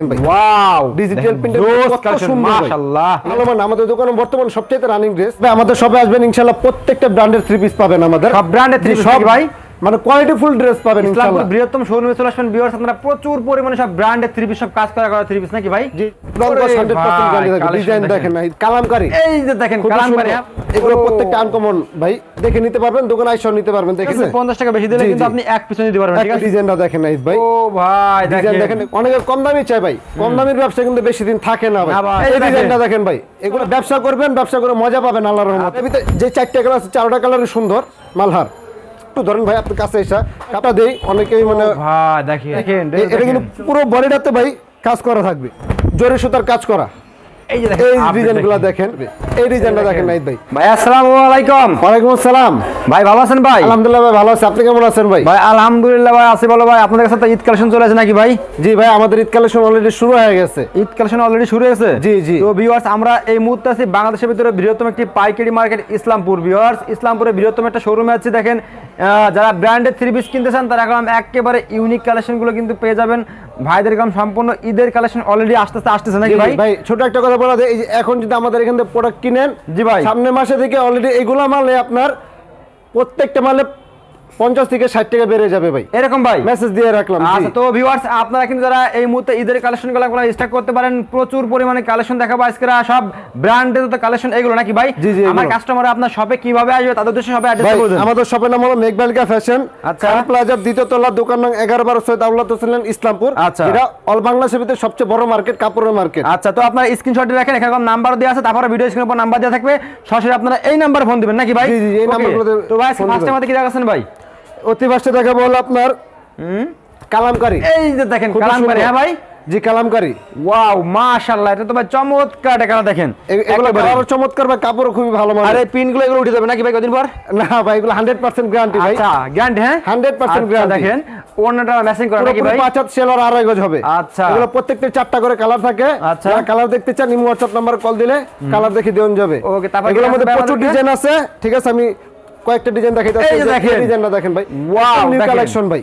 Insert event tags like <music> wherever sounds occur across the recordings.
Wow digital প্রিন্টের আমাদের দোকানে বর্তমান সবচেয়ে রানিং ড্রেস আমাদের সবাই আসবেন ইনশাল্লাহ প্রত্যেকটা ব্র্যান্ডের থ্রি পিস পাবেন আমাদের। সব ব্র্যান্ডের থ্রি সব ভাই? মানে কোয়ালিটি ফুল ড্রেস পাবেন ইসলামপুর ইনশাআল্লাহ। বৃহত্তম শোরুমে চলে আসবেন ভিউয়ার্স আপনারা প্রচুর পরিমাণে সব ব্র্যান্ডের থ্রি পিস সব কাজ করা করা থ্রি পিস নাকি ভাই? জি রংকশ ওরে 100% ভাই, গ্যারান্টি ডিজাইন দেখেন। না কালামকারী। এই যে দেখেন খুবই কালাম সুন্দর। করে এগুলো প্রত্যেকটা আনকমন ভাই দেখে নিতে পারবেন দোকানে আইসা নিতে পারবেন দেখেন পঞ্চাশ টাকা বেশি দিলে কিন্তু আপনি এক পিছনে দিতে পারবেন ঠিক আছে? ডিজাইনটা দেখেন নাইস ভাই। ও ভাই ডিজাইন দেখেন। দেখেন অনেকে কম দামি চাই ভাই। কম দামের ব্যবসা কিন্তু বেশি দিন থাকে না ভাই। না। এই। ডিজাইনটা দেখেন। ভাই। এগুলো ব্যবসা করবেন ব্যবসা করে মজা পাবেন আল্লাহর রহমতে। ভিতরে যে চারটা কালার আছে চারটা কালারই সুন্দর মালহার। একটু ধরেন ভাই আপনার কাছে এসা কাটা দেই অনেকেই মানে দেখেন এটা কিন্তু পুরো বডিটাতে ভাই কাজ করা থাকবে জোরে সুতার কাজ করা। এই যে দেখেন এই ডিজাইনগুলো দেখেন। দেখেন এই ডিজাইনটা দেখেন নাইত ভাই। ভাই আসসালামু আলাইকুম। ওয়ালাইকুম আসসালাম। ভাই ভালো আছেন ভাই? আলহামদুলিল্লাহ ভাই ভালো আছি। আপনি কেমন আছেন ভাই? ভাই আলহামদুলিল্লাহ ভাই আছি বলো ভাই। আপনাদের কাছে তো ঈদ কালেকশন চলে আসে নাকি ভাই? জি ভাই আমাদের ঈদ কালেকশন অলরেডি শুরু হয়ে গেছে। ঈদ কালেকশন অলরেডি শুরু হয়েছে? জি, জি। তো ভিউয়ার্স আমরা এই মুহূর্তে আছি বাংলাদেশের ভিতরে বৃহত্তম একটি পাইকারি মার্কেট ইসলামপুর। ভিউয়ার্স ইসলামপুরে বৃহত্তম একটা শোরুমে আছে। দেখেন যারা ব্র্যান্ডেড থ্রি পিস কিনতে চান তারা এখন একেবারে ইউনিক কালেকশনগুলো কিন্তু পেয়ে যাবেন। ভাইদের কাম সম্পূর্ণ ঈদের কালেকশন অলরেডি আসতেছে আস্তে আসতেছে নাকি ভাই ভাই ছোট একটা কথা বলা যায় এই যে এখন যদি আমাদের এখান থেকে প্রোডাক্ট কিনেন জি ভাই। সামনের মাসে থেকে অলরেডি এইগুলো মালে আপনার প্রত্যেকটা মালে পঞ্চাশ থেকে ষাট টাকা বেড়ে যাবে ভাই এরকম ভাই মেসেজ দিয়ে রাখলাম। আচ্ছা তো ভিউয়ার্স আপনারা কিন্তু যারা এই মুহূর্তে ঈদের কালেকশনগুলো আপনারা স্টার্ট করতে পারেন প্রচুর পরিমাণে কালেকশন দেখাবো আজকে সব ব্র্যান্ডের তো কালেকশন এগুলো নাকি ভাই আমার কাস্টমার আপনার শপে কীভাবে আসবে তাদের উদ্দেশ্যে সবাই অ্যাড্রেস করে আমাদের শপের নাম হলো মেঘবালিকা ফ্যাশন আচ্ছা। প্লাজার দ্বিতীয় তলা দোকান নং এগারো বারো সৈয়দ আউলাদ হোসেন ইসলামপুর আচ্ছা। এটা অল বাংলাদেশের ভিতরে সবচেয়ে বড় মার্কেট কাপড়ের মার্কেট আচ্ছা তো আপনার স্ক্রিনশট রাখেন এখানে নাম্বার দেওয়া আছে তারপরে ভিডিও স্ক্রিনের উপর নাম্বার দেওয়া থাকবে সরাসরি আপনারা এই নাম্বার ফোন দিবেন নাকি ভাই জি, জি, এই. নাম্বারগুলোতে তো ভাই ফার্স্ট দিবেন। আমাদের কি দেখাচ্ছেন ভাই অতি ফার্স্টে দেখাবো হলো আপনার কালামকারী। এই যে দেখেন খুবই কালাম সুন্দর। হ্যাঁ ভাই? জি কালামকারী। ওয়াও মাশাআল্লাহ এটা তো ভাই চমৎকার এটা দেখেন। এগুলো। চমৎকার কাপড় খুবই ভালো আর মানে এই পিনগুলো এগুলো উঠে যাবে নাকি ভাই কদিন পর? না ভাই এগুলো হান্ড্রেড পার্সেন্ট গ্যারান্টি ভাই। আচ্ছা গ্যারান্টি হ্যাঁ? 100% আচ্ছা, guarantee। দেখেন ওড়নাটা ম্যাচিং করা নাকি ভাই? পাঁচ হাত সেলার আড়াই গজ হবে। আচ্ছা। এগুলো প্রত্যেকটা চারটা করে কালার থাকে। আচ্ছা। কালার দেখতে চান ইমো হোয়াটসঅ্যাপ নাম্বার কল দিলে কালার দেখে দেওয়া যাবে। Okay, তারপর এগুলোর মধ্যে প্রচুর ডিজাইন আছে। ঠিক আছে আমি কয়েকটা ডিজাইন দেখাইতে এই যে দেখেন। ডিজাইনটা দেখেন ভাই। Wow, নিউ কালেকশন ভাই।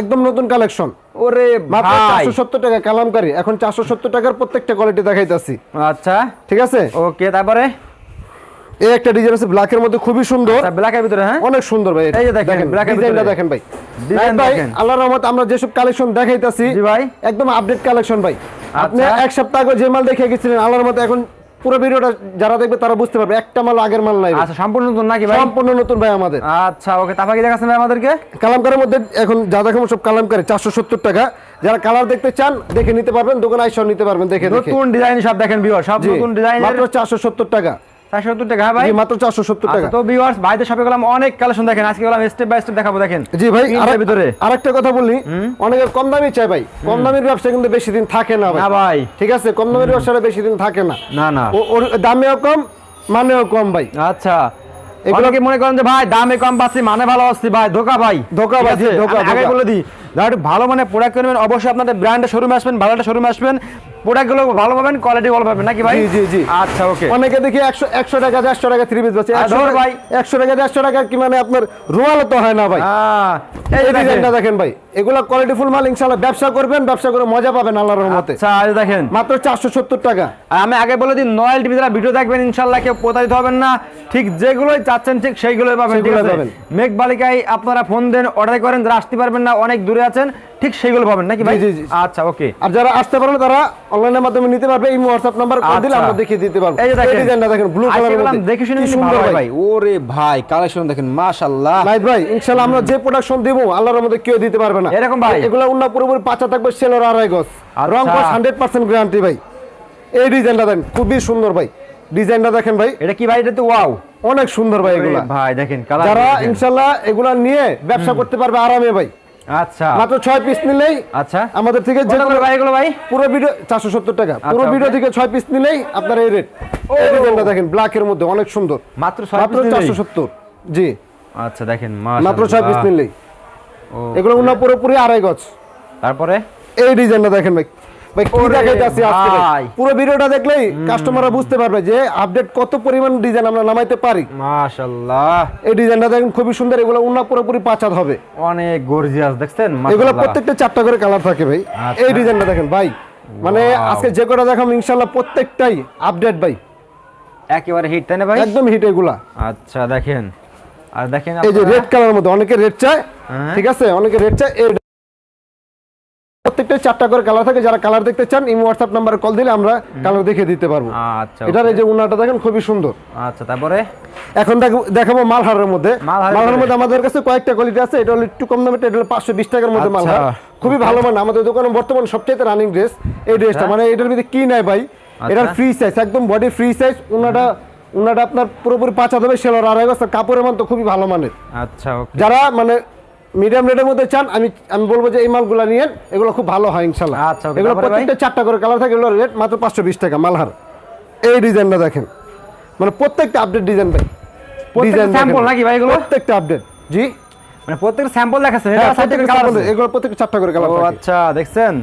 একদম নতুন কালেকশন ওরে মাত্র ভাই। চারশো সত্তর টাকা কালামকারী। এখন চারশো সত্তর টাকার প্রত্যেকটা কোয়ালিটি দেখাইতেছি আচ্ছা। ঠিক আছে? ওকে তারপরে? এই একটা ডিজাইন আছে ব্ল্যাকের মধ্যে খুবই সুন্দর। ব্ল্যাকের ভিতরে হ্যাঁ? অনেক সুন্দর ভাই। এই যে দেখেন, black এর ডিজাইনটা। দেখেন ভাই। ডিজাইন ভাই দেখেন। আল্লাহর রহমত আমরা যেসব কালেকশন দেখাইতাছি জি ভাই। একদম আপডেট কালেকশন ভাই। আপনি আচ্ছা। এক সপ্তাহ আগে যে মাল দেখে গেছিলেন আল্লাহর মতো এখন পুরো ভিডিওটা যারা দেখবে তারা বুঝতে পারবে একটা মাল আগের মাল নাই আচ্ছা সম্পূর্ণ নতুন নাকি ভাই? সম্পূর্ণ নতুন ভাই আমাদের। আচ্ছা ওকে তাফাকি দেখাছেন দেখাচ্ছেন ভাই আমাদেরকে? কালামকারের মধ্যে এখন যা দেখাবো সব কালামকারে চারশো সত্তর টাকা। যারা কালার দেখতে চান দেখে নিতে পারবেন দোকানে আইসা নিতে পারবেন দেখে দেখে। নতুন ডিজাইন সব দেখেন ভিউয়ার সব নতুন ডিজাইন মাত্র চারশো সত্তর টাকা। চারশো সত্তর টাকা হ্যাঁ ভাই? মাত্র চারশো সত্তর টাকা। আচ্ছা, তো ভিউয়ার্স ভাইদের শপে গেলাম অনেক কালেকশন দেখেন। আজকে গেলাম স্টেপ বাই স্টেপ দেখাবো দেখেন। জি ভাই তিনটার ভিতরে। আরেকটা কথা বলি। অনেকে কম দামি চাই ভাই। কম দামের ব্যবসা কিন্তু বেশি দিন থাকে না ভাই। না ভাই। ঠিক আছে? কম দামের ব্যবসাটা বেশি দিন থাকে না। না না। ও- ওর দামেও কম মানেও কম ভাই। আচ্ছা। এগুলো- এগুলো কি মনে করেন যে ভাই দামে কম পাচ্ছি মানে ভালো আসছি ভাই ধোকা ভাই। ধোঁকা আছে? ধোঁকা, আগে বলে দিই ভালো মানে প্রোডাক্ট কিনবেন অবশ্যই আপনাদের ব্র্যান্ডের শোরুমে আসবেন ভালো একটা শোরুমে আসবেন। প্রোডাক্টগুলো ভালো পাবেন কোয়ালিটি ভালো পাবেন নাকি ভাই? জি, জি। আচ্ছা ওকে অনেকে দেখি একশো একশো টাকা দেড়শো টাকা থ্রি পিস পাচ্ছে ধর ভাই। একশো টাকা দেড়শো টাকা কি মানে আপনার রুয়ালো তো হয় না ভাই। এই দেখেন। ডিজাইনটা দেখেন ভাই। এগুলো কোয়ালিটি ফুল মাল ব্যবসা করবেন ব্যবসা করে মজা পাবেন আল্লাহর রহমতে। আচ্ছা দেখেন। মাত্র চারশো সত্তর টাকা। আর আমি আগে বলে দিই নয়েল টিভি যারা ভিডিও দেখবেন ইনশাল্লাহ কেউ প্রতারিত হবেন না। ঠিক যেগুলোই চাচ্ছেন ঠিক সেইগুলোই পাবেন ঠিক আছে? মেঘ বালিকায় আপনারা ফোন দেন অর্ডার করেন যারা আসতে পারবেন না অনেক দূরে আছেন ঠিক সেইগুলো পাবেন নাকি ভাই? জি, জি। আচ্ছা ওকে আর যারা আসতে পারবে না, তারা অনলাইনের মাধ্যমে নিতে পারবে এই হোয়াটসঅ্যাপ নাম্বার কল দিলে আচ্ছা। আমরা দেখিয়ে দিতে পারব। এই যে দেখেন ডিজাইনটা দেখেন ব্লু আজকে কালারের মধ্যে। দেখে শুনে সুন্দর ভাই। ওরে ভাই কালেকশন দেখেন মাশাআল্লাহ। নাইট ভাই ইনশাআল্লাহ আমরা যে প্রোডাকশন দিব আল্লাহর মধ্যে কেউ দিতে পারবে না। এরকম ভাই? এগুলো উন্না পুরোপুরি পাঁচা থাকবে সেলর আড়াই গজ। রং কস হান্ড্রেড পার্সেন্ট গ্যারান্টি ভাই। এই ডিজাইনটা দেখেন খুবই সুন্দর ভাই। ডিজাইনটা দেখেন ভাই। এটা কি ভাই? এটা তো ওয়াও অনেক সুন্দর ভাই এগুলা। ভাই দেখেন কালার যারা ইনশাল্লাহ এগুলা নিয়ে ব্যবসা করতে পারবে আরামে ভাই। আচ্ছা। মাত্র ছয় পিস নিলেই আচ্ছা। আমাদের থেকে যে কত ভাই এগুলো ভাই? পুরো ভিডিও চারশো সত্তর টাকা। পুরো ভিডিও থেকে ছয় পিস নিলেই আপনার এই রেট এই ডিজাইনটা দেখেন ব্ল্যাকের মধ্যে অনেক সুন্দর। মাত্র 6 মাত্র piece নিলেই? চারশো সত্তর। জি। আচ্ছা দেখেন মাত্র ছয় পিস নিলেই। এগুলো পুরোপুরি আড়াই গজ। তারপরে? এই ডিজাইনটা দেখেন ভাই ভাই কি ওরে আজকে ভাই? ভাই। পুরো ভিডিওটা দেখলেই কাস্টমাররা বুঝতে পারবে যে আপডেট কত পরিমাণ ডিজাইন আমরা নামাইতে পারি। মাশাআল্লাহ। এই ডিজাইনটা দেখেন খুবই সুন্দর এগুলো উন্না পুরোপুরি পাঁচাত হবে। অনেক গর্জিয়াস দেখছেন? এগুলো প্রত্যেকটা চারটা করে কালার থাকে ভাই। আচ্ছা। এই ডিজাইনটা দেখেন ভাই। মানে আজকে যে কটা দেখাম ইনশাল্লাহ প্রত্যেকটাই আপডেট ভাই। একেবারে হিট তাই না ভাই? একদম হিট এগুলা। আচ্ছা দেখেন। আর দেখেন এই যে রেড কালার মধ্যে অনেকে রেড চায় হ্যাঁ। ঠিক আছে? অনেকে রেড চায় প্রত্যেকটা চারটা করে কালার থাকে যারা কালার দেখতে চান ইমো হোয়াটসঅ্যাপ নাম্বারে কল দিলে আমরা কালার দেখে দিতে পারব। আচ্ছা এটার এই যে উনাটা দেখেন খুবই সুন্দর। আচ্ছা তারপরে? এখন দেখ- দেখাবো মালহারের মধ্যে। মালহারের মালহারের মধ্যে। আমাদের কাছে কয়েকটা কোয়ালিটি আছে এটা হলো একটু কম দামে এটা হলো পাঁচশো বিশ টাকার মধ্যে আচ্ছা। মালহার। খুবই ভালো মানে আমাদের দোকানে বর্তমান সবচেয়ে রানিং ড্রেস এই ড্রেসটা মানে এটার ভিতরে কি নাই ভাই? এটার আচ্ছা। ফ্রি সাইজ একদম বডি ফ্রি সাইজ উনাটা উনাটা আপনার পুরোপুরি পাঁচা দেবে সেলোর আড়াই বস্তা কাপড়ের মান তো খুবই ভালো মানের। আচ্ছা যারা মানে মিডিয়াম রেটের মধ্যে চান আমি আমি বলব যে এই মালগুলো নিয়েন এগুলো খুব ভালো হয় ইনশাল্লাহ আচ্ছা, এগুলো প্রত্যেকটা চারটা করে কালার থাকে এগুলো রেট মাত্র পাঁচশো বিশ টাকা মালহার। এই ডিজাইনটা দেখেন। মানে প্রত্যেকটা আপডেট ডিজাইন ভাই। দেখেন। sample নাকি ভাই এগুলো? প্রত্যেকটা আপডেট জি? মানে প্রত্যেকটা স্যাম্পল দেখাচ্ছেন এটা হ্যাঁ, এগুলো প্রত্যেকটা চারটা করে কালার আচ্ছা দেখছেন?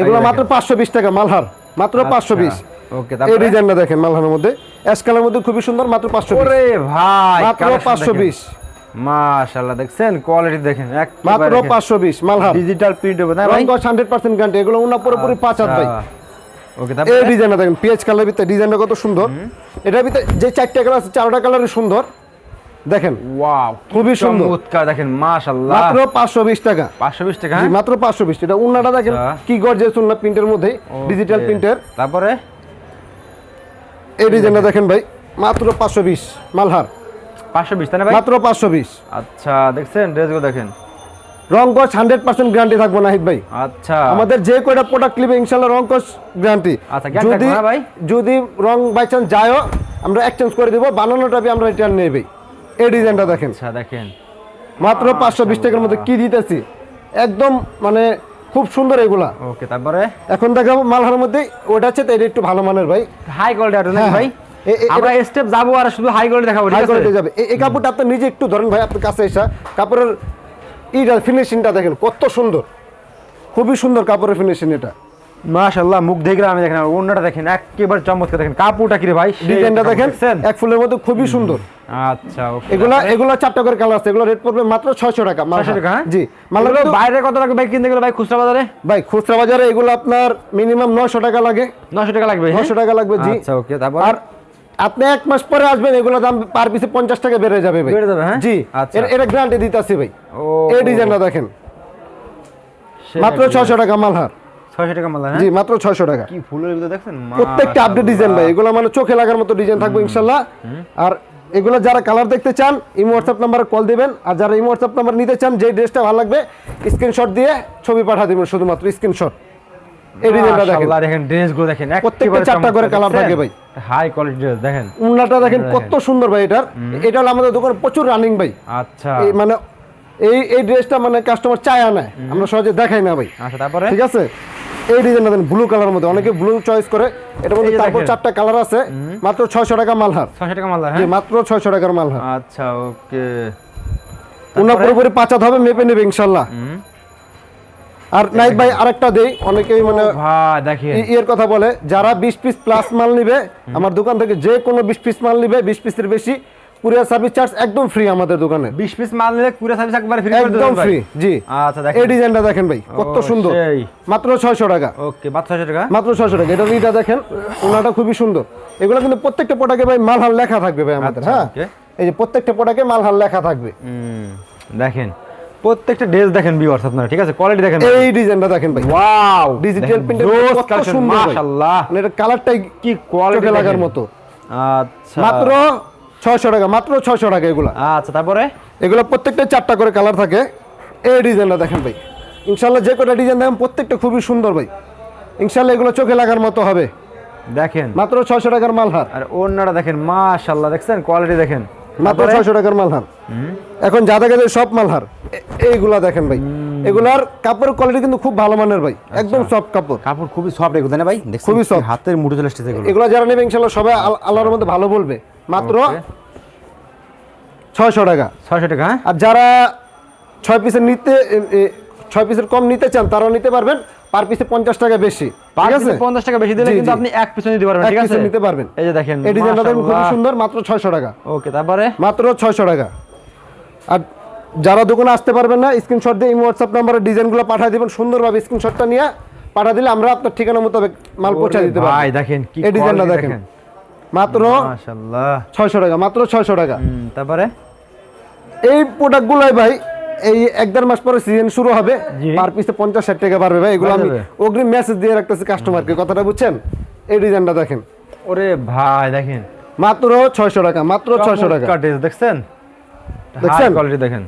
এগুলো মাত্র পাঁচশো বিশ টাকা মালহার। মাত্র পাঁচশো বিশ। ওকে এই ডিজাইনটা দেখেন মালহারের মধ্যে। অ্যাশ কালার মধ্যে খুবই সুন্দর মাত্র পাঁচশো ভাই মাত্র পাঁচশো বিশ। মাশাআল্লাহ দেখছেন? কোয়ালিটি দেখেন মাত্র পাঁচশো বিশ মালহার ডিজিটাল প্রিন্ট হবে না ভাই? রঙ হান্ড্রেড পার্সেন্ট গ্যারান্টি এগুলো উনা পুরোপুরি পাঁচ হাত ভাই। ওকে এই ডিজাইনটা দেখেন পিএইচ কালার ভিতরে ডিজাইনটা কত সুন্দর। এটার ভিতরে যে চারটা কালার আছে চারটা কালারই সুন্দর। দেখেন ওয়াও খুবই সুন্দর। চমৎকার দেখেন মাশাআল্লাহ। মাত্র পাঁচশো বিশ টাকা। 520 টাকা জি, হ্যাঁ? মাত্র পাঁচশো বিশ। এটা উন্নাটা দেখেন আচ্ছা। কি গর্জেস উন্না প্রিন্টের মধ্যে ডিজিটাল। প্রিন্টের তারপরে? এই ডিজাইনটা দেখেন ভাই মাত্র পাঁচশো বিশ মালহার। 520 তাই না ভাই? মাত্র পাঁচশো বিশ। আচ্ছা দেখছেন ড্রেসগুলো দেখেন। রং কস হান্ড্রেড পার্সেন্ট গ্যারান্টি থাকব নাহিদ ভাই। আচ্ছা। আমাদের যে কয়টা প্রোডাক্ট নিবে রং কস গ্যারান্টি। আচ্ছা, যদি ভাই? যদি রং বাই চান্স যায়ও আমরা এক্সচেঞ্জ করে দিব বানানোটা আমরা রিটার্ন নেবে এই ডিজাইনটা দেখেন। আচ্ছা দেখেন। মাত্র পাঁচশো বিশ টাকার মধ্যে কি দিতেছি? একদম মানে খুব সুন্দর এগুলা। ওকে তারপরে? এখন দেখাবো মালহার মধ্যে ওটা আছে তো এটা একটু ভালো মানের ভাই। হাই কোয়ালিটি হ্যাঁ, ভাই? আমরা স্টেপ যাব আর শুধু হাই কোয়ালিটি দেখাবো হাই আছে? কোয়ালিটি যাবে। এই- কাপড়টা আপনি নিজে একটু ধরেন ভাই আপনার কাছে এসা। কাপড়ের ইটা ফিনিশিংটা দেখেন কত সুন্দর। খুবই সুন্দর কাপড়ের ফিনিশিং এটা। মাশাআল্লাহ মুখ দেখলে আমি দেখেন অন্যটা দেখেন একেবারে চমৎকার দেখেন। কাপড়টা কি রে ভাই? ডিজাইনটা দেখেন এক ফুলের মধ্যে খুবই সুন্দর। আচ্ছা এগুলা এগুলা চারটা করে কালার আছে এগুলো রেট পড়বে মাত্র ছয়শো টাকা মালহার। 500 টাকা হ্যাঁ? জি কিন্তু- বাইরে কত টাকা ভাই কিনতে গেলে ভাই খুচরা বাজারে? ভাই খুচরা বাজারে এগুলো আপনার মিনিমাম নয়শো টাকা লাগে। 900 টাকা লাগবে হ্যাঁ? নয়শো টাকা লাগবে জি। আচ্ছা ওকে তারপর? আর আপনি এক মাস পরে আসবেন এগুলো দাম পার পিসে পঞ্চাশ টাকা বেড়ে যাবে ভাই। বেড়ে যাবে, হ্যাঁ? জি। আচ্ছা। এটা গ্যারান্টি দিতেছি ভাই। ও। এই ডিজাইনটা দেখেন। মাত্র। ছয়শো টাকা মালহার 600 টাকা মাল হ্যাঁ? জি মাত্র ছয়শো টাকা। কি ফুলের ভিতরে দেখছেন? প্রত্যেকটা আপডেট ডিজাইন ভাই। এগুলো মানে চোখে লাগার মতো ডিজাইন থাকবে ইনশাল্লাহ। আর এগুলো যারা কালার দেখতে চান ইমো হোয়াটসঅ্যাপ নাম্বারে কল দিবেন। আর যারা ইমো হোয়াটসঅ্যাপ নাম্বার নিতে চান যে ড্রেসটা ভালো লাগবে স্ক্রিনশট দিয়ে ছবি পাঠা দিবেন শুধুমাত্র স্ক্রিনশট এই ডিজাইনটা দেখেন। দেখেন ড্রেসগুলো দেখেন প্রত্যেকটা চারটা করে colour থাকে ভাই। হাই কোয়ালিটি ড্রেস দেখেন। উন্নাটা দেখেন কত সুন্দর ভাই এটার। এটা হলো আমাদের দোকানে প্রচুর রানিং ভাই। আচ্ছা। মানে এই এই ড্রেসটা মানে কাস্টমার চায় না আমরা সহজে দেখাই না ভাই। আচ্ছা তারপরে? ঠিক আছে? এই ডিজাইনটা দেন ব্লু কালার মধ্যে। অনেকে ব্লু চয়েস করে। মধ্যে তারপর চারটা কালার আছে। মাত্র টাকা মালহার 600 টাকা হ্যাঁ? মাত্র ছয়শো টাকার মালহার আচ্ছা ওকে। উনা পুরোপুরি পাঁচাত হবে মেপে নেবে ইনশাল্লাহ। আর নাইট ভাই আরেকটা দেই অনেকেই মানে কথা বলে যারা বিশ পিস প্লাস মাল নিবে আমার দোকান থেকে যে কোনো বিশ পিস মাল নিবে বিশ পিসের বেশি কুরিয়ার সার্ভিস চার্জ একদম ফ্রি আমাদের দোকানে। 20 পিস মাল নিলে পুরো সার্ভিস একবার ফ্রি করে একদম ফ্রি জি। আচ্ছা দেখেন। এই ডিজাইনটা দেখেন ভাই কত সুন্দর। মাত্র ছয়শো টাকা। ওকে 600 টাকা? মাত্র ছয়শো টাকা এটা এটা দেখেন ওনাটা খুবই সুন্দর। এগুলো কিন্তু প্রত্যেকটা প্রোডাক্টে ভাই মালহার লেখা থাকবে ভাই আমাদের আচ্ছা, হ্যাঁ? এই যে প্রত্যেকটা প্রোডাক্টে মালহার লেখা থাকবে। দেখেন। প্রত্যেকটা ড্রেস দেখেন ভিউয়ার্স আপনারা ঠিক আছে? কোয়ালিটি দেখেন এই ডিজাইনটা দেখেন ভাই। ওয়াও ডিজিটাল প্রিন্টের কত সুন্দর মাশাআল্লাহ। মানে এটা কালারটাই কি কোয়ালিটি লাগার মতো। আচ্ছা। মাত্র ছয়শো টাকা মাত্র ছয়শো টাকা এগুলা। আচ্ছা তারপরে? এগুলো প্রত্যেকটা চারটা করে কালার থাকে। এই ডিজাইনটা দেখেন ভাই। ইনশাল্লাহ যে কটা ডিজাইন দেখেন প্রত্যেকটা খুবই সুন্দর ভাই। ইনশাল্লাহ এগুলো চোখে লাগার মতো হবে। দেখেন। মাত্র ছয়শো টাকার মালহার। আর অন্যটা দেখেন মাশাআল্লাহ দেখছেন? কোয়ালিটি দেখেন। মাত্র ছয়শো টাকার মালহার। এখন যা দেখা যায় সব মালহার। এইগুলা দেখেন ভাই। এগুলার কাপড়ের কোয়ালিটি কিন্তু খুব ভালো মানের ভাই। একদম সফট কাপড়। কাপড় খুবই সফট এগুলো না ভাই? খুবই soft। হাতের মুঠো চলে আসছে এগুলো। যারা নেবে ইনশাল্লাহ সবাই আল্লাহর মধ্যে ভালো বলবে। মাত্র ছয়শো টাকা। 600 টাকা হ্যাঁ? আর যারা ছয় পিসের নিতে ছয় পিসের কম নিতে চান তারাও নিতে পারবেন। পার পিসে পঞ্চাশ টাকা বেশি ঠিক আছে? পিসে 50 টাকা বেশি দিলে কিন্তু আপনি এক পিছনে নিতে পারবেন ঠিক আছে? নিতে পারবেন। এই যে দেখেন এই ডিজাইনটা দেখুন খুবই সুন্দর মাত্র ছয়শো টাকা। ওকে তারপরে? মাত্র ছয়শো টাকা। আর যারা দোকানে আসতে পারবেন না স্ক্রিনশট দিয়ে এই হোয়াটসঅ্যাপ নাম্বারে ডিজাইনগুলো পাঠিয়ে দেবেন সুন্দরভাবে স্ক্রিনশটটা নিয়ে পাঠা দিলে আমরা আপনার ঠিকানা মোতাবেক মাল পৌঁছে দিতে পারব। ভাই দেখেন কি এই ডিজাইনটা দেখেন। মাত্র মাশাআল্লাহ। ছয়শো টাকা মাত্র ছয়শো টাকা। তারপরে? এই প্রোডাক্টগুলোই ভাই এই এক দেড় মাস পরে সিজন শুরু হবে। পার পিসে পঞ্চাশ ষাট টাকা পারবে ভাই। এগুলো আমি অগ্রিম মেসেজ দিয়ে রাখতেছি কাস্টমারকে কথাটা বুঝছেন? এই ডিজাইনটা দেখেন। ওরে ভাই দেখেন। মাত্র ছয়শো টাকা মাত্র ছয়শো টাকা। দেখছেন? দেখছেন? কোয়ালিটি দেখেন।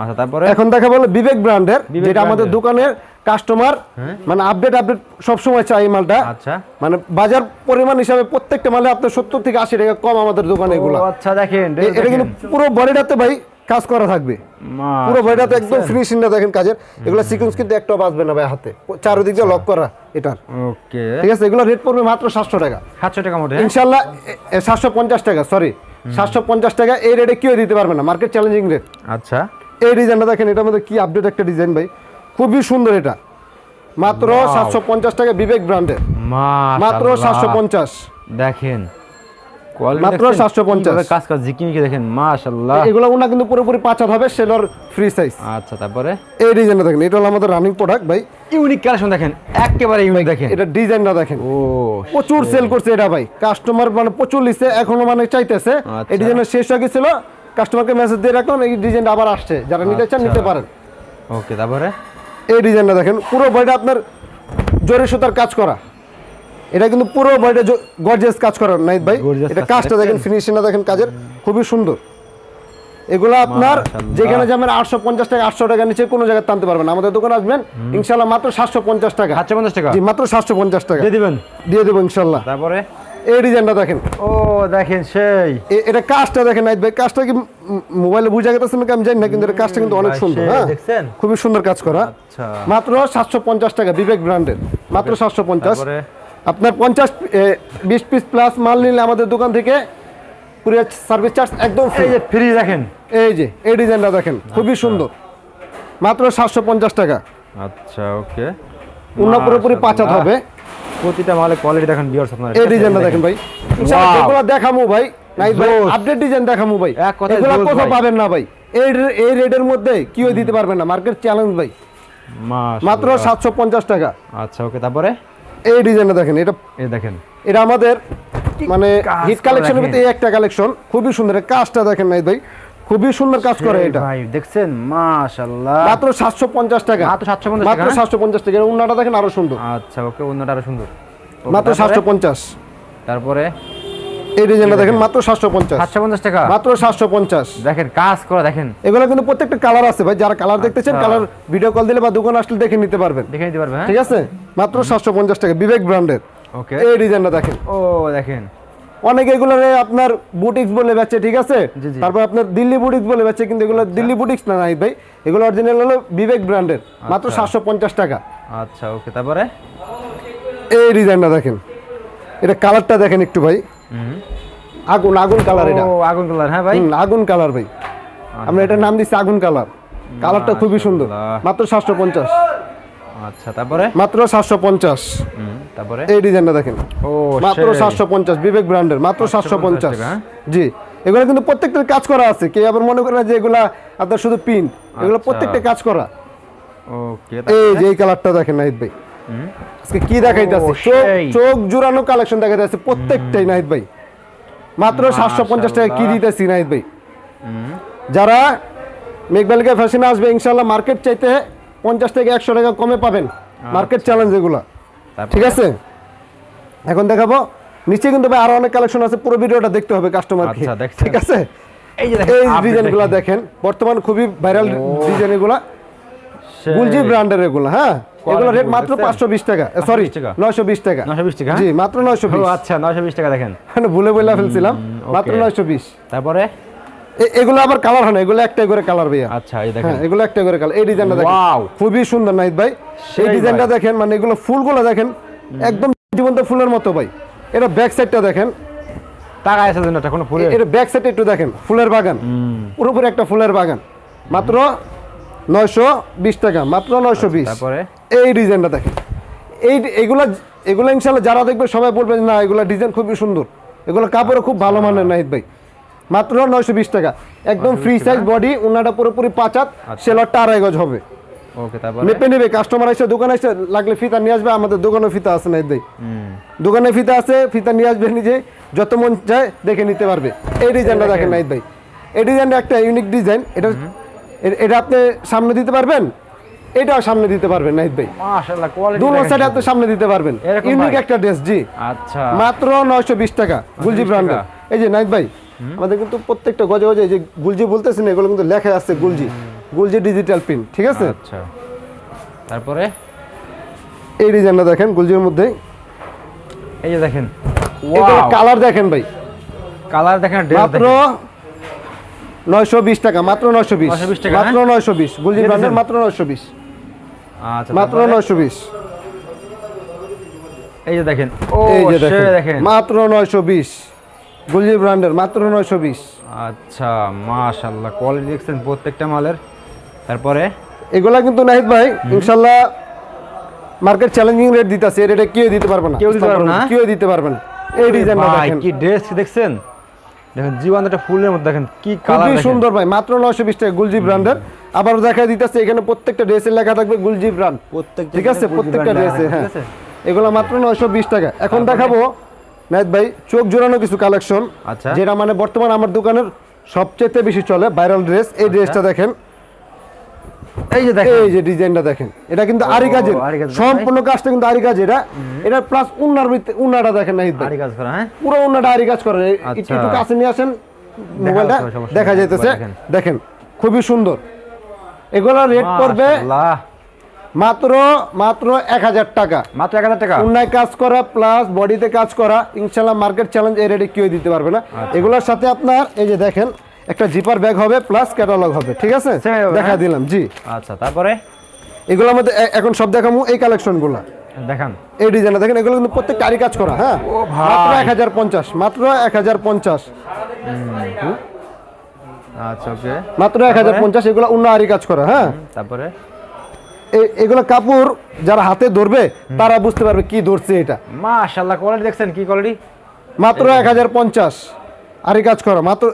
আচ্ছা তারপরে? এখন দেখা বলো বিবেক ব্র্যান্ডের যেটা আমাদের দোকানের কাস্টমার মানে আপডেট আপডেট সবসময় চাই মালটা। আচ্ছা। মানে বাজার পরিমাণ হিসাবে প্রত্যেকটা মালে আপনার সত্তর থেকে আশি টাকা কম আমাদের দোকানে এগুলো। আচ্ছা দেখেন এটা কিন্তু পুরো বডিটাতে ভাই কাজ করা থাকবে। পুরো বডিটাতে একদম ফিনিশিংটা দেখেন কাজের। এগুলো সিকোয়েন্স কিন্তু একটাও বাঁচবে না ভাই হাতে। চারদিক দিয়ে লক করা এটার। ওকে। ঠিক আছে এগুলো রেট পড়বে মাত্র সাতশো টাকা। সাতশো টাকা মোটে ইনশাল্লাহ সাতশো পঞ্চাশ টাকা সরি সাতশো পঞ্চাশ টাকা এই রেটে কেউ দিতে পারবে না। মার্কেট চ্যালেঞ্জিং রেট আচ্ছা। এই ডিজাইনটা দেখেন এটার মধ্যে কি আপডেট একটা ডিজাইন ভাই। খুবই সুন্দর এটা। মাত্র সাতশো পঞ্চাশ টাকা বিবেক ব্র্যান্ডের মাত্র মাশাআল্লাহ। সাতশো পঞ্চাশ। দেখেন quality মাত্র 750 কাজ কাজ ঝিকিমিকি দেখেন? মাশাআল্লাহ। এগুলো ওনা কিন্তু পুরোপুরি পাঁচ হবে সেলর ফ্রি সাইজ আচ্ছা তারপরে? এই ডিজাইনটা দেখেন এটা হলো আমাদের রানিং প্রোডাক্ট ভাই। ইউনিক কালেকশন দেখেন একেবারে ইউনিক দেখেন। এটা ডিজাইনটা দেখেন। ও প্রচুর সেল করছে এটা ভাই। কাস্টমার মানে প্রচুর এখনও মানে চাইতেছে। আচ্ছা। এই শেষ হয়ে গেছিল কাস্টমারকে মেসেজ দিয়ে রাখলাম এই ডিজাইনটা আবার আসছে। যারা নিতে চান আচ্ছা। নিতে পারেন। ওকে তারপরে? এই ডিজাইনটা দেখেন পুরো বডিটা আপনার জরি সুতার কাজ করা। এটা কিন্তু পুরো বডিটা গর্জিয়াস কাজ করা নাইত ভাই। এটা কাজটা দেখেন ফিনিশিংটা দেখেন কাজের খুবই সুন্দর। এগুলো আপনার যেখানে যাবেন আটশো পঞ্চাশ টাকা আটশো টাকা নিচে কোনো জায়গায় টানতে পারবেন আমাদের দোকানে আসবেন ইনশাল্লাহ মাত্র সাতশো পঞ্চাশ টাকা। সাতশো পঞ্চাশ টাকা? জি মাত্র সাতশো পঞ্চাশ টাকা। দিয়ে দিবেন? দিয়ে দেবো ইনশাল্লাহ তারপরে? এই ডিজাইনটা দেখেন। ও দেখেন সেই। এটা কাজটা দেখেন নাইত ভাই। কাজটা কি মোবাইলে বুঝা গেছে নাকি আমি জানি না কিন্তু এটা কাজটা কিন্তু অনেক সুন্দর হ্যাঁ? দেখছেন? খুবই সুন্দর কাজ করা। আচ্ছা। মাত্র সাতশো পঞ্চাশ টাকা বিবেক ব্র্যান্ডের মাত্র সাতশো পঞ্চাশ। আপনার পঞ্চাশ বিশ পিস প্লাস মাল নিলে আমাদের দোকান থেকে কুরিয়ার সার্ভিস চার্জ একদম ফ্রি ফ্রি দেখেন। এই যে এই ডিজাইনটা দেখেন খুবই সুন্দর। মাত্র সাতশো পঞ্চাশ টাকা। আচ্ছা ওকে। অন্য পুরোপুরি পাঁচ হাত হবে। প্রতিটা মালে কোয়ালিটি দেখেন বিয়ার্স আপনার। এই ডিজাইনটা দেখেন ভাই. এগুলো দেখামো ভাই। নাই ভাই আপডেট ডিজাইন দেখামো ভাই। এগুলো কোথাও পাবেন না ভাই। এই এই রেটের মধ্যে কেউ দিতে পারবেন না। মার্কেট চ্যালেঞ্জ ভাই। মাত্র মাত্র সাতশো পঞ্চাশ টাকা। আচ্ছা ওকে তারপরে? এই ডিজাইনটা দেখেন এটা এই দেখেন। এটা আমাদের মানে হিট কালেকশনের ভিতরে এই একটা কালেকশন খুবই সুন্দর কাজটা দেখেন নাই ভাই খুবই সুন্দর কাজ করে এটা। ভাই দেখছেন? মাশাআল্লাহ। মাত্র সাতশো পঞ্চাশ টাকা। মাত্র 750 মাত্র টাকা? সাতশো পঞ্চাশ টাকা উন্নাটা দেখেন আরও সুন্দর। আচ্ছা ওকে অন্যটা আরও সুন্দর। মাত্র তারপরে? সাতশো পঞ্চাশ। তারপরে? এই ডিজাইনটা দেখেন মাত্র সাতশো পঞ্চাশ। সাতশো পঞ্চাশ টাকা। মাত্র সাতশো পঞ্চাশ। দেখেন কাজ করা দেখেন। এগুলো কিন্তু প্রত্যেকটা কালার আছে ভাই যারা কালার দেখতে চান আচ্ছা। কালার ভিডিও কল দিলে বা দোকান আসলে দেখে নিতে পারবেন। দেখে নিতে পারবে হ্যাঁ? ঠিক আছে? মাত্র সাতশো পঞ্চাশ টাকা বিবেক ব্র্যান্ডের ওকে। এই ডিজাইনটা দেখেন। ও দেখেন। অনেকে আপনার বুটিক্স বলে বেচে ঠিক আছে। তারপর আপনার দিল্লি বুটিক্স বলে বেচে কিন্তু এগুলো দিল্লি বুটিক্স না নাই ভাই। এগুলো অরিজিনাল হলো বিবেক ব্র্যান্ডের মাত্র আচ্ছা। সাতশো পঞ্চাশ টাকা। আচ্ছা ওকে তারপরে? এই ডিজাইনটা দেখেন। এটা কালারটা দেখেন একটু ভাই। আগুন আগুন কালার এটা। ও আগুন কালার হ্যাঁ ভাই? আগুন কালার ভাই। আমরা এটার নাম দিচ্ছি আগুন কালার। কালারটা খুবই সুন্দর। মাত্র সাতশো পঞ্চাশ। আচ্ছা তারপরে? মাত্র সাতশো পঞ্চাশ। তারপরে? এই ডিজাইনটা দেখেন। ও মাত্র। সাতশো পঞ্চাশ বিবেক ব্র্যান্ডের মাত্র সাতশো পঞ্চাশ হ্যাঁ? জি। এগুলো কিন্তু প্রত্যেকটার কাজ করা আছে। কে আবার মনে করে না যে এগুলা আপনার শুধু পিন এগুলো আচ্ছা। প্রত্যেকটা কাজ করা। ওকে এই যে এই কালারটা দেখেন নাহিদ ভাই। আজকে কি দেখাইতেছে? চোখ। জোড়ানো কালেকশন দেখাইতেছে প্রত্যেকটাই নাহিদ ভাই। মাত্র সাতশো পঞ্চাশ টাকা কি দিতেছি নাহিদ ভাই? যারা মেঘবালিকা ফ্যাশনে আসবে ইনশাল্লাহ মার্কেট চাইতে পঞ্চাশ থেকে একশো টাকা কমে পাবেন মার্কেট চ্যালেঞ্জ এগুলা? ঠিক আছে? এখন দেখাবো। নিচে কিন্তু ভাই আরও অনেক কালেকশন আছে পুরো ভিডিওটা দেখতে হবে কাস্টমারকে আচ্ছা, ঠিক আছে? এই ডিজাইনগুলো দেখেন। বর্তমান খুবই ভাইরাল। ডিজাইন এগুলা গুলজি ব্র্যান্ডের এগুলো হ্যাঁ? এগুলো রেট মাত্র দেখছেন? পাঁচশো বিশ টাকা। সরি 520 টাকা। নয়শো বিশ টাকা। 920 টাকা, জি হ্যাঁ? মাত্র নয়শো ও বিশ। আচ্ছা নয়শো বিশ টাকা দেখেন। <laughs> মানে ভুলে বলে ফেলছিলাম। মাত্র okay। নয়শো বিশ। তারপরে? এগুলো আবার কালার হয় না এগুলো একটাই করে কালার ভাইয়া। আচ্ছা এই দেখেন। হ্যাঁ এগুলো একটা করে কালার এই ডিজাইনটা দেখেন। Wow! খুবই সুন্দর নাইত ভাই। এই ডিজাইনটা দেখেন মানে এগুলো ফুলগুলো দেখেন একদম জীবন্ত ফুলের মতো ভাই। এটা ব্যাক সাইডটা দেখেন। টাকা আছে এটা কোনো ফুলে এটা ব্যাক সাইড একটু দেখেন ফুলের বাগান। পুরোপুরি একটা ফুলের বাগান। মাত্র নয়শো বিশ টাকা মাত্র নয়শো বিশ। তারপরে? এই ডিজাইনটা দেখেন। এই এগুলা এগুলো ইনশাল্লাহ যারা দেখবে সবাই বলবে না এগুলো ডিজাইন খুবই সুন্দর। এগুলো কাপড় খুব ভালো মানের নাহিদ ভাই। মাত্র নয়শো বিশ টাকা। একদম ফ্রি সাইজ বডি ওনাটা পুরোপুরি পাঁচাত সেলরটা আড়াই গজ হবে। ওকে মেপে নেবে কাস্টমার এসে দোকানে এসে লাগলে ফিতা নিয়ে আসবে আমাদের দোকানে ফিতা আছে না দেই হুম। দোকানে ফিতা আছে ফিতা নিয়ে আসবে নিজে যত মন চায় দেখে নিতে পারবে। এই ডিজাইনটা দেখেন। নাইদ ভাই। এই ডিজাইনটা একটা ইউনিক ডিজাইন এটা এটা আপনি সামনে দিতে পারবেন? এটাও সামনে দিতে পারবেন নাইদ ভাই। মাশাআল্লাহ কোয়ালিটি দুনো সাইডে আপনি সামনে দিতে পারবেন। ইউনিক একটা ড্রেস জি। আচ্ছা। মাত্র নয়শো বিশ টাকা গুলজি 920 ব্র্যান্ডের এই যে নাইদ ভাই আমাদের কিন্তু প্রত্যেকটা গজে গজে এই যে গুলজি বলতেছেন এগুলো কিন্তু লেখা আছে গুলজি। গুলজি ডিজিটাল পিন ঠিক আছে? আচ্ছা। তারপরে? এই ডিজাইনটা দেখেন গুলজির মধ্যে। এই যে দেখেন। কালার দেখেন ভাই। কালার দেখেন ড্রেস মাত্র নয়শো বিশ টাকা মাত্র নয়শো বিশ। 920 মাত্র নয়শো বিশ। গুলজি দিয়ে ব্র্যান্ডের মাত্র নয়শো বিশ। আচ্ছা মাত্র তারপরে? নয়শো বিশ। এই যে দেখেন। ও এই যে দেখেন মাত্র নয়শো বিশ। গুলজি ব্র্যান্ডের মাত্র নয়শো বিশ। আচ্ছা মাশাআল্লাহ কোয়ালিটি দেখছেন প্রত্যেকটা মালের। তারপরে? এগুলা কিন্তু নাহিদ ভাই ইনশাল্লাহ মার্কেট চ্যালেঞ্জিং রেট দিতেছে। এই রেটে কেউ দিতে পারবে না। কেউ দিতে পারবে না? কেউ দিতে পারবে না। এই ডিজাইনটা দেখেন। কি ড্রেস দেখছেন? দেখেন জীবন একটা ফুলের মধ্যে দেখেন কি কালার সুন্দর ভাই মাত্র নয়শো বিশ টাকা গুলজি ব্র্যান্ডের। আবার দেখা দিতেছে এখানে প্রত্যেকটা ড্রেসের লেখা থাকবে গুলজি ব্র্যান্ড প্রত্যেকটা ঠিক আছে? প্রত্যেকটা ড্রেসে হ্যাঁ। ঠিক আছে? এগুলো মাত্র নয়শো বিশ টাকা। এখন দেখাবো নাহিদ ভাই চোখ জোড়ানো কিছু কালেকশন আচ্ছা। যেটা মানে বর্তমান আমার দোকানের সবচেয়ে বেশি চলে ভাইরাল ড্রেস এই ড্রেসটা দেখেন। এই যে দেখেন। এই যে ডিজাইনটা দেখেন। এটা কিন্তু আরি কাজের সম্পূর্ণ কাজটা কিন্তু আরি কাজ এটা এটা প্লাস উন্নার উন্নাটা দেখেন নাহিদ ভাই। আরি কাজ করা হ্যাঁ? পুরো উন্নাটা আরি কাজ করে। এই- একটু আচ্ছা। কাছে নিয়ে আসেন মোবাইলটা। দেখা যাইতেছে। দেখেন। দেখেন খুবই সুন্দর। এগুলোর রেট মাশাআল্লাহ। মাত্র মাত্র এক হাজার টাকা। মাত্র 1000 টাকা? উন্নায় কাজ করা প্লাস বডিতে কাজ করা ইনশাল্লাহ মার্কেট চ্যালেঞ্জ এই রেটে কেউ দিতে পারবে না। আচ্ছা। এগুলোর সাথে আপনার এই যে দেখেন একটা জিপার ব্যাগ হবে প্লাস ক্যাটালগ হবে ঠিক আছে? দেখা হ্যাঁ? দিলাম জি। আচ্ছা তারপরে? এগুলোর মধ্যে এখন সব দেখাবো এই কালেকশনগুলো দেখান। এই ডিজাইনটা দেখেন এগুলো কিন্তু প্রত্যেক কারি কাজ করা হ্যাঁ? মাত্র এক হাজার পঞ্চাশ মাত্র এক হাজার পঞ্চাশ। আচ্ছা ওকে মাত্র এক হাজার পঞ্চাশ এগুলো অন্য আরি কাজ করা হ্যাঁ? তারপরে? এ- এগুলো কাপড় যারা হাতে ধরবে তারা বুঝতে পারবে কি ধরছে এটা। মাশাআল্লাহ কোয়ালিটি দেখছেন কি কোয়ালিটি মাত্র এক হাজার পঞ্চাশ। আরি কাজ করা মাত্র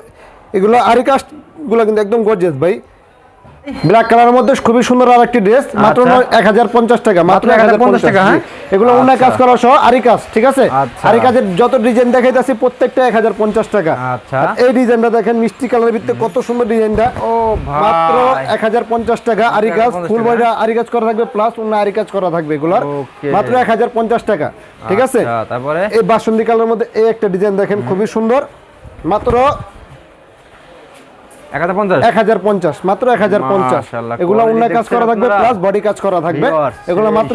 এগুলো আরি কাজগুলো কিন্তু একদম গর্জেস ভাই। ব্ল্যাক কালারের মধ্যে খুবই সুন্দর আর একটি ড্রেস মাত্র। এক হাজার পঞ্চাশ টাকা মাত্র এক হাজার 1050 পঞ্চাশ টাকা, হ্যাঁ? এগুলো অন্য কাজ আচ্ছা। করা সহ আরি কাজ ঠিক আছে আচ্ছা। আরি কাজের যত ডিজাইন দেখাইতেছি প্রত্যেকটা এক হাজার পঞ্চাশ টাকা আচ্ছা। এই ডিজাইনটা দেখেন মিষ্টি কালারের ভিতরে কত সুন্দর ডিজাইনটা ও মাত্র এক হাজার পঞ্চাশ টাকা আরি কাজ 1050 ফুল টাকা। বডিটা আরি কাজ করা থাকবে প্লাস অন্য আরি কাজ করা থাকবে এগুলার মাত্র এক হাজার পঞ্চাশ টাকা ঠিক আছে আচ্ছা, তারপরে এই বাসন্তী কালারের মধ্যে এই একটা ডিজাইন দেখেন খুবই সুন্দর মাত্র 1050 এক হাজার পঞ্চাশ মাত্র এগুলো কাজ করা থাকবে প্লাস বডি কাজ করা থাকবে। এগুলো মাত্র।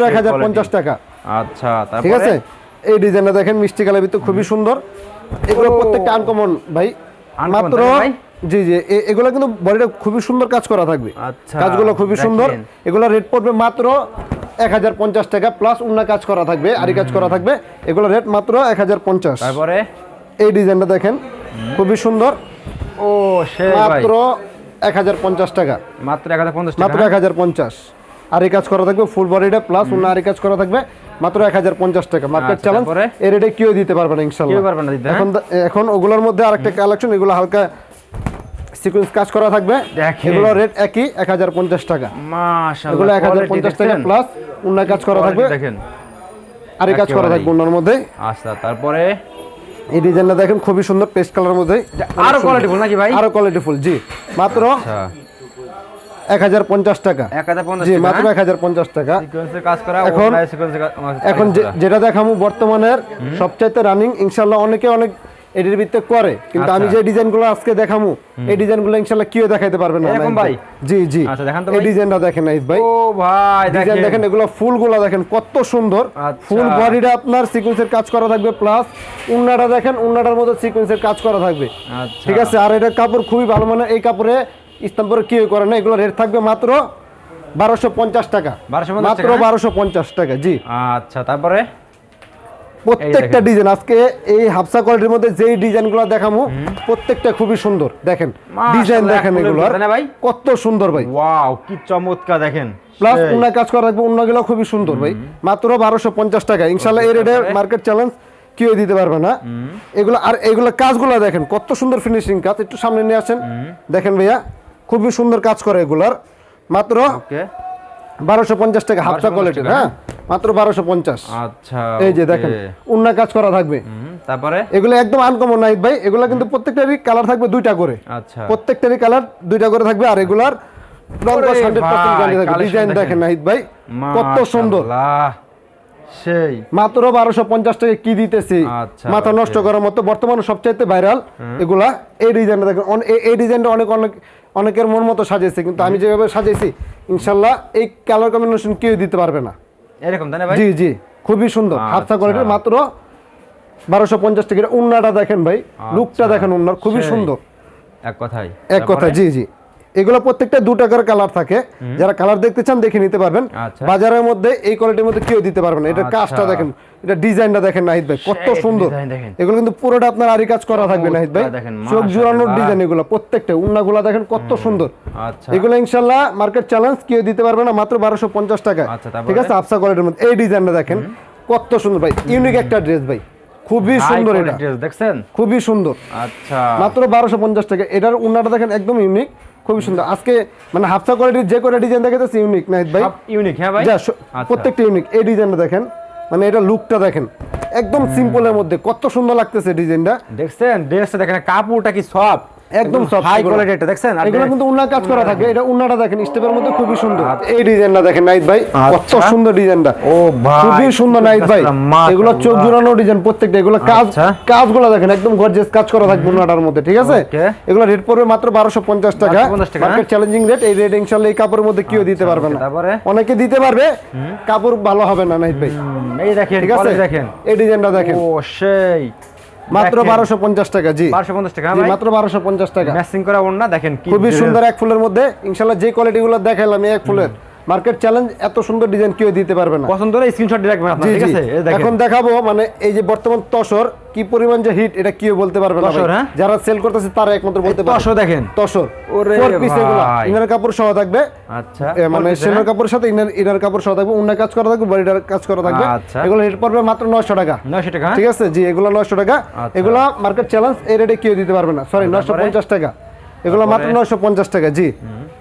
টাকা। আচ্ছা তারপরে? ঠিক আছে? এই ডিজাইনটা দেখেন মিষ্টি কালার ভিতরে খুবই সুন্দর। এগুলো ও। প্রত্যেকটা আনকমন ভাই। মাত্র তাই না ভাই? জি জি এগুলো কিন্তু বডিটা খুবই সুন্দর কাজ করা থাকবে। আচ্ছা, কাজগুলো খুবই সুন্দর। এগুলো রেট পড়বে মাত্র এক হাজার পঞ্চাশ টাকা প্লাস অন্য কাজ করা থাকবে আরি কাজ করা থাকবে। এগুলো রেট মাত্র এক হাজার পঞ্চাশ। তারপরে? এই ডিজাইনটা দেখেন খুবই সুন্দর। ও সে মাত্র এক হাজার পঞ্চাশ টাকা। মাত্র 1050 মাত্র এক হাজার পঞ্চাশ। আর এই কাজ করা থাকবে ফুল বডিটা প্লাস অন্য আর কাজ করা থাকবে মাত্র এক হাজার পঞ্চাশ টাকা। মার্কেট আচ্ছা, চ্যালেঞ্জ? এর রেটে কেউ দিতে পারবে না ইনশাল্লাহ। হ্যাঁ? এখন এখন ওগুলোর মধ্যে আরেকটা কালেকশন এগুলো হালকা সিকোয়েন্স কাজ করা থাকবে। এগুলো রেট একই এক হাজার পঞ্চাশ টাকা। এগুলো এক হাজার পঞ্চাশ টাকা প্লাস অন্য কাজ করা থাকবে। দেখেন। আর এই কাজ করা থাকবে অন্যর মধ্যে। আচ্ছা তারপরে? এই ডিজাইনটা দেখেন খুবই সুন্দর পেস্ট কালার মধ্যে। আরও কোয়ালিটিফুল নাকি ভাই? আরও কোয়ালিটিফুল জি। মাত্র আচ্ছা। এক হাজার পঞ্চাশ টাকা। জি মাত্র এক হাজার পঞ্চাশ টাকা। সিকোয়েন্সের কাজ করা এখন- এখন যেটা দেখামু বর্তমানের সবচাইতে রানিং ইনশাল্লাহ অনেকে অনেক এটির ভিত্তে করে। কিন্তু আমি আচ্ছা। যে ডিজাইনগুলো আজকে দেখামু এই ডিজাইনগুলো ইনশাল্লাহ কেউ দেখাইতে পারবে না এরকম ভাই? জি জি। আচ্ছা, দেখান তো এই ডিজাইনটা দেখেন নাইফ ভাই। ও ভাই ডিজাইন দেখেন। দেখেন এগুলো ফুলগুলো দেখেন কত সুন্দর। আচ্ছা। ফুল বডিটা আপনার সিকোয়েন্সের কাজ করা থাকবে প্লাস উন্নাটা দেখেন উন্নাটার মধ্যে সিকোয়েন্সের কাজ করা থাকবে। আচ্ছা। ঠিক আছে? আর এটা কাপড় খুবই ভালো মানে এই কাপড়ে ইস্তাম্পরে কেউ করে না এগুলো রেট থাকবে মাত্র বারোশো পঞ্চাশ টাকা। মাত্র? বারোশো পঞ্চাশ টাকা জি। আচ্ছা তারপরে? প্রত্যেকটা ডিজাইন আজকে এই হাফসা কোয়ালিটির মধ্যে যেই ডিজাইনগুলো দেখামু প্রত্যেকটা খুবই সুন্দর। দেখেন ডিজাইন দেখেন তাই না ভাই? কত সুন্দর ভাই। ওয়াও কি চমৎকার দেখেন। প্লাস সেই। কাজ করা থাকবে উন্নয়গুলো খুবই সুন্দর ভাই। মাত্র বারোশো পঞ্চাশ টাকা। ইনশাল্লাহ এই রেটে মার্কেট চ্যালেঞ্জ কেউ দিতে পারবে না। এগুলো আর এগুলো কাজগুলো দেখেন কত সুন্দর ফিনিশিং কাজ। একটু সামনে নিয়ে আসেন। দেখেন ভাইয়া খুবই সুন্দর কাজ করে এগুলার। মাত্র ওকে। বারোশো পঞ্চাশ টাকা হাফসা 1250 কোয়ালিটির হ্যাঁ? মাত্র বারোশো পঞ্চাশ। আচ্ছা এই যে দেখেন উন্না কাজ করা থাকবে। তারপরে? এগুলো একদম আনকমন নাহিদ ভাই। এগুলো কিন্তু প্রত্যেকটারই কালার থাকবে দুইটা করে। আচ্ছা। প্রত্যেকটারই কালার দুইটা করে থাকবে আর এগুলার ডিজাইন দেখেন। নাহিদ ভাই কত সুন্দর। সেই। মাত্র বারোশো পঞ্চাশ টাকা কি দিতেছি? আচ্ছা, মাথা নষ্ট করার মতো বর্তমানে সবচাইতে ভাইরাল এগুলা। এই ডিজাইনটা দেখেন এই- এই ডিজাইনটা অনেক অনেক অনেকের মন মতো সাজিয়েছে কিন্তু আমি যেভাবে সাজিয়েছি ইনশাল্লাহ এই কালার কম্বিনেশন কেউ দিতে পারবে না। এরকম তাই না ভাই? জি জি খুবই সুন্দর। হাফসা আচ্ছা। কোয়ালিটির মাত্র বারোশো পঞ্চাশ টাকা। উন্নাটা দেখেন ভাই লুকটা দেখেন উন্নার খুবই সুন্দর। এক কথাই এক কথা জি জি। এগুলো প্রত্যেকটা দু টাকার কালার থাকে। যারা কালার দেখতে চান দেখে নিতে পারবেন। আচ্ছা। বাজারের মধ্যে এই কোয়ালিটির মধ্যে কেউ দিতে পারবে না। এটা আচ্ছা। কাজটা দেখেন এটা ডিজাইনটা দেখেন নাহিদ ভাই কত সুন্দর। এগুলো কিন্তু পুরোটা আপনার আরি কাজ করা থাকবে নাহিদ ভাই। চোখ জোড়ানোর ডিজাইন এগুলো প্রত্যেকটা উন্নাগুলা দেখেন কত সুন্দর। আচ্ছা। এগুলো ইনশাল্লাহ মার্কেট চ্যালেঞ্জ কেউ দিতে পারবে না মাত্র বারোশো পঞ্চাশ টাকা। আচ্ছা, ঠিক আছে? আফসা কোয়ালিটির মধ্যে। এই ডিজাইনটা দেখেন কত সুন্দর ভাই। ইউনিক একটা ড্রেস ভাই। খুবই সুন্দর এটা। দেখছেন? খুবই সুন্দর। আচ্ছা। মাত্র বারোশো পঞ্চাশ টাকা। এটার উন্নাটা দেখেন একদম ইউনিক খুবই সুন্দর। আজকে মানে হাফসা কোয়ালিটির যে করে ডিজাইন দেখাতেছে ইউনিক নাহিদ ভাই? ইউনিক হ্যাঁ ভাই? আচ্ছা। প্রত্যেকটা ইউনিক এই ডিজাইনটা দেখেন মানে এটা লুকটা দেখেন। একদম সিম্পলের মধ্যে কত সুন্দর লাগতেছে ডিজাইনটা দেখছেন? ড্রেসটা দেখেন কাপড়টা কি সব একদম soft হাই কোয়ালিটি এটা দেখছেন? আর এগুলো কিন্তু উন্না কাজ করা থাকে। এটা উন্নাটা দেখেন স্টেপের মধ্যে খুবই সুন্দর। এই ডিজাইনটা দেখেন নাইট ভাই কত আচ্ছা। সুন্দর ডিজাইনটা। ও ভাই, খুবই সুন্দর নাইট ভাই। এগুলো চোখ জোড়ানো ডিজাইন প্রত্যেকটা। এগুলো কাজ আচ্ছা। কাজগুলো দেখেন একদম গর্জিয়াস কাজ করা থাকবে উন্নাটার মধ্যে ঠিক আছে? এগুলো রেট পড়বে মাত্র বারোশো পঞ্চাশ টাকা। 1250 টাকা, মার্কেট চ্যালেঞ্জিং রেট এই রেট ইনশাল্লাহ এই কাপড়ের মধ্যে কেউ দিতে পারবে না। অনেকে দিতে পারবে কাপড় ভালো হবে না নাইট ভাই। এই দেখেন ঠিক আছে? দেখেন। এই ডিজাইনটা দেখেন। ও সেই। মাত্র বারোশো পঞ্চাশ টাকা জি। বারোশো পঞ্চাশ টাকা জি, ভাই। মাত্র বারোশো পঞ্চাশ টাকা। ম্যাচিং করা ওন্না দেখেন কি খুবই সুন্দর এক ফুলের মধ্যে ইনশাল্লাহ যে কোয়ালিটি গুলো দেখালাম এই এক ফুলের মার্কেট চ্যালেঞ্জ এত সুন্দর ডিজাইন কেউ দিতে পারবে না। পছন্দ হলে স্ক্রিনশট রাখবেন আপনার ঠিক আছে? এখন দেখাবো মানে এই যে বর্তমান তসর কি পরিমাণ যে হিট এটা কেউ বলতে পারবে না হ্যাঁ? যারা সেল করতেছে তারা একমাত্র বলতে পারবে। তসর দেখেন। তসর ওরে ফোর পিস এগুলো। ইনার কাপড় সহ থাকবে। আচ্ছা মানে সেনার হ্যাঁ? কাপড়ের সাথে ইনার ইনার কাপড় সহ থাকবে উন্না কাজ করা থাকবে বডিটার কাজ করা থাকবে। আচ্ছা। এগুলো রেট পড়বে মাত্র নয়শো টাকা। নয়শো টাকা হ্যাঁ? ঠিক আছে? জি এগুলো নয়শো টাকা। আচ্ছা। এগুলো মার্কেট চ্যালেঞ্জ এই রেটে কেউ দিতে পারবে না। সরি নয়শো তারপরে? পঞ্চাশ টাকা। এগুলো মাত্র তারপরে? নয়শো পঞ্চাশ টাকা জি।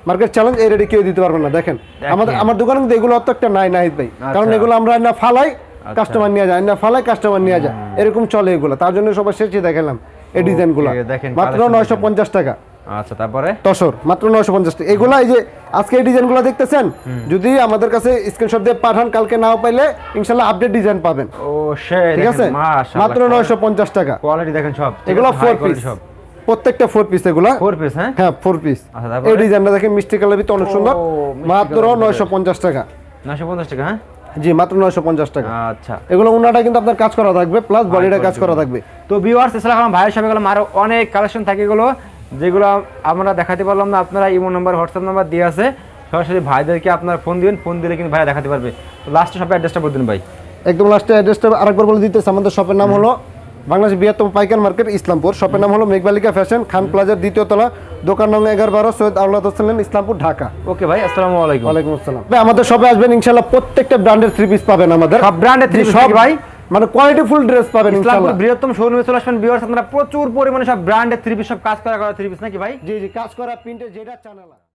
মার্কেট চ্যালেঞ্জ এই রেটে কেউ দিতে পারবে না দেখেন। আমাদের আমার দোকানে কিন্তু এগুলো অত একটা নাই নাহিদ ভাই। কারণ আচ্ছা। এগুলো আমরা না ফালাই কাস্টমার নিয়ে যায় না ফালাই কাস্টমার নিয়ে যায়। এরকম চলে এগুলো। তার জন্য সবার শেষে দেখালাম এই ডিজাইনগুলো মাত্র নয়শো পঞ্চাশ টাকা। আচ্ছা তারপরে? তসর মাত্র নয়শো পঞ্চাশ টাকা। এগুলা এই যে আজকে এই ডিজাইনগুলো দেখতেছেন যদি আমাদের কাছে স্ক্রিনশট দিয়ে পাঠান কালকে নাও পাইলে ইনশাল্লাহ আপডেট ডিজাইন পাবেন। ও ঠিক আছে? মাত্র নয়শো পঞ্চাশ টাকা। কোয়ালিটি দেখেন সব। এগুলো ফোর পিস সব। প্রত্যেকটা ফোর পিস এগুলা। ফোর পিস হ্যাঁ? হ্যাঁ ফোর পিস আচ্ছা, এই ডিজাইনটা দেখেন মিষ্টি কালার ভিতরে অনেক সুন্দর। মাত্র। নয়শো পঞ্চাশ টাকা। নয়শো পঞ্চাশ টাকা হ্যাঁ? জি মাত্র নয়শো পঞ্চাশ টাকা। আচ্ছা। এগুলো উনাটা কিন্তু আপনার কাজ করা থাকবে প্লাস বডিটা কাজ করা থাকবে। তো ভিউয়ার্স এছাড়া আমার ভাইয়ের সাথে গেলাম আরও অনেক কালেকশন থাকে এগুলো যেগুলো আমরা দেখাতে পারলাম না আপনারা ইমো নাম্বার হোয়াটসঅ্যাপ নাম্বার দিয়ে আছে। সরাসরি ভাইদেরকে আপনার ফোন দিবেন ফোন দিলে কিন্তু ভাইয়া দেখাতে পারবে। তো লাস্টে সব অ্যাড্রেসটা বলে দিন ভাই। একদম লাস্টে অ্যাড্রেসটা আরেকবার বলে দিতেছে আমাদের শপের নাম হলো বাংলাদেশ বৃহত্তম পাইকার মার্কেট ইসলামপুর। শপের নাম হলো মেঘবালিকা ফ্যাশন খান প্লাজার দ্বিতীয় তলা দোকান নং এগারো বারো সৈয়দ আউলাদ হোসেন ইসলামপুর ঢাকা। ওকে ভাই আসসালামু আলাইকুম। ওয়ালাইকুম আসসালাম। ভাই, আমাদের শপে আসবেন ইনশাল্লাহ প্রত্যেকটা ব্র্যান্ডের থ্রি পিস পাবেন আমাদের। সব ব্র্যান্ডের থ্রি সব ভাই? মানে কোয়ালিটি ফুল ড্রেস পাবেন ইসলামপুর বৃহত্তম শোরুমে চলে আসবেন ভিউয়ার্স আপনারা প্রচুর পরিমাণে সব ব্র্যান্ডের থ্রি পিস সব কাজ করা করা থ্রি পিস নাকি ভাই? জি জি কাজ করা প্রিন্টের যেটা চ্যানেল